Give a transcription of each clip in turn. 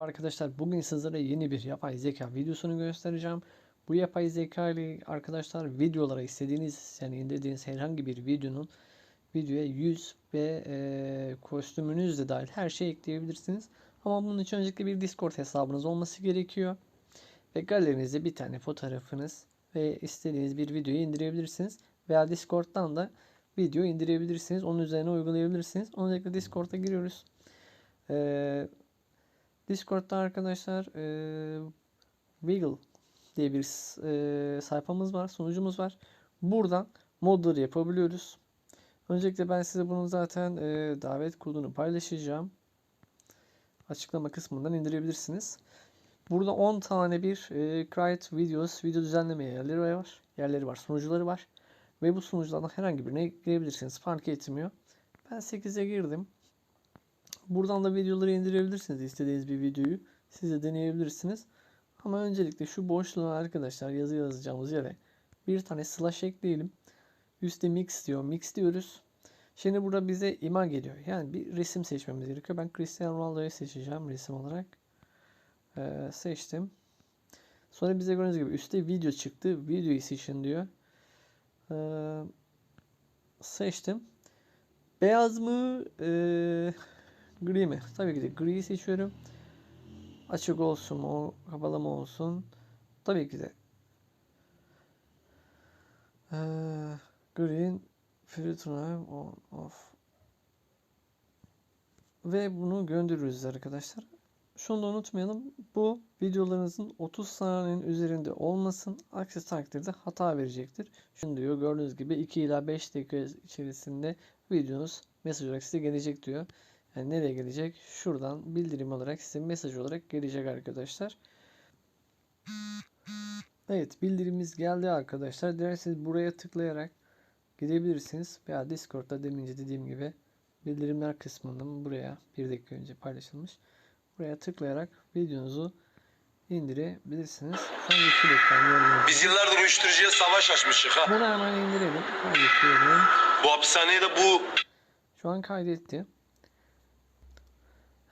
Arkadaşlar bugün sizlere yeni bir yapay zeka videosunu göstereceğim. Bu yapay zeka ile arkadaşlar videolara istediğiniz yani indirdiğiniz herhangi bir videonun videoya yüz ve e, kostümünüz de dahil her şeyi ekleyebilirsiniz. Ama bunun için öncelikle bir Discord hesabınız olması gerekiyor. Ve galerinizde bir tane fotoğrafınız ve istediğiniz bir videoyu indirebilirsiniz. Veya Discord'dan da video indirebilirsiniz. Onun üzerine uygulayabilirsiniz. Öncelikle Discord'a giriyoruz. Eee Discord'da arkadaşlar e, Wiggle diye bir e, sayfamız var, sunucumuz var. Buradan modları yapabiliyoruz. Öncelikle ben size bunun zaten e, davet kodunu paylaşacağım. Açıklama kısmından indirebilirsiniz. Burada 10 tane bir e, Create Videos, video düzenleme yerleri var. Yerleri var, sunucuları var. Ve bu sunuculardan herhangi birine girebilirsiniz. Fark etmiyor. Ben 8'e girdim. Buradan da videoları indirebilirsiniz istediğiniz bir videoyu. Siz de deneyebilirsiniz. Ama öncelikle şu boşluğa arkadaşlar yazı yazacağımız yere bir tane slash ekleyelim. Üstte mix diyor. Mix diyoruz. Şimdi burada bize ima geliyor. Yani bir resim seçmemiz gerekiyor. Ben Cristiano Ronaldo'yu seçeceğim resim olarak. Ee, seçtim. Sonra bize gördüğünüz gibi üstte video çıktı. Videoyu seçin diyor. Ee, seçtim. Beyaz mı? Ee, Gri mi? Tabii ki de gri seçiyorum. Açık olsun mu? Kapalı mı olsun? Tabii ki de. Ee, green filter on off. Ve bunu gönderiyoruz arkadaşlar. Şunu da unutmayalım. Bu videolarınızın 30 saniyenin üzerinde olmasın. Aksi takdirde hata verecektir. Şunu diyor gördüğünüz gibi 2 ila 5 dakika içerisinde videonuz mesaj olarak size gelecek diyor. Yani nereye gelecek? Şuradan bildirim olarak size mesaj olarak gelecek arkadaşlar. Evet bildirimimiz geldi arkadaşlar. Dilerseniz buraya tıklayarak gidebilirsiniz. Veya Discord'da demince dediğim gibi bildirimler kısmından buraya bir dakika önce paylaşılmış. Buraya tıklayarak videonuzu indirebilirsiniz. Biz yıllardır uyuşturucuya savaş açmışık ha. Bunu hemen indirelim. Bu hapishaneye de bu Şu an kaydetti.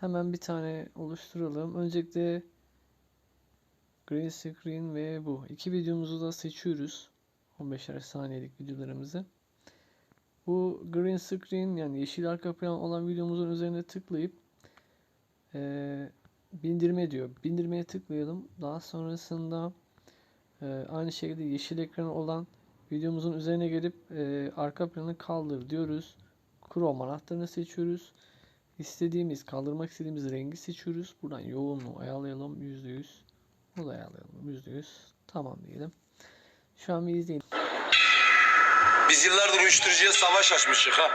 Hemen bir tane oluşturalım. Öncelikle green screen ve bu. iki videomuzu da seçiyoruz. 15'er saniyelik videolarımızı. Bu green screen yani yeşil arka plan olan videomuzun üzerine tıklayıp eee bindirme diyor. Bindirmeye tıklayalım. Daha sonrasında eee, aynı şekilde yeşil ekranı olan videomuzun üzerine gelip eee, arka planı kaldır diyoruz. Chrome anahtarını seçiyoruz. İstediğimiz, kaldırmak istediğimiz rengi seçiyoruz. Buradan yoğunluğu ayarlayalım %100. Bunu da ayarlayalım %100. Tamam diyelim. Şu an bir izleyin. biz yıllardır uyuşturucuya savaş açmışık ha.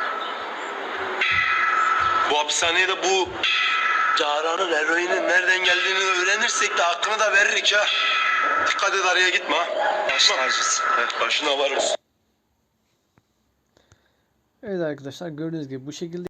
Bu hapishaneye de bu Caran'ın eroinin nereden geldiğini öğrenirsek de hakkını da veririk ha. Dikkat et araya gitme ha. Baş tacısın. Başına var olsun. Evet arkadaşlar gördüğünüz gibi bu şekilde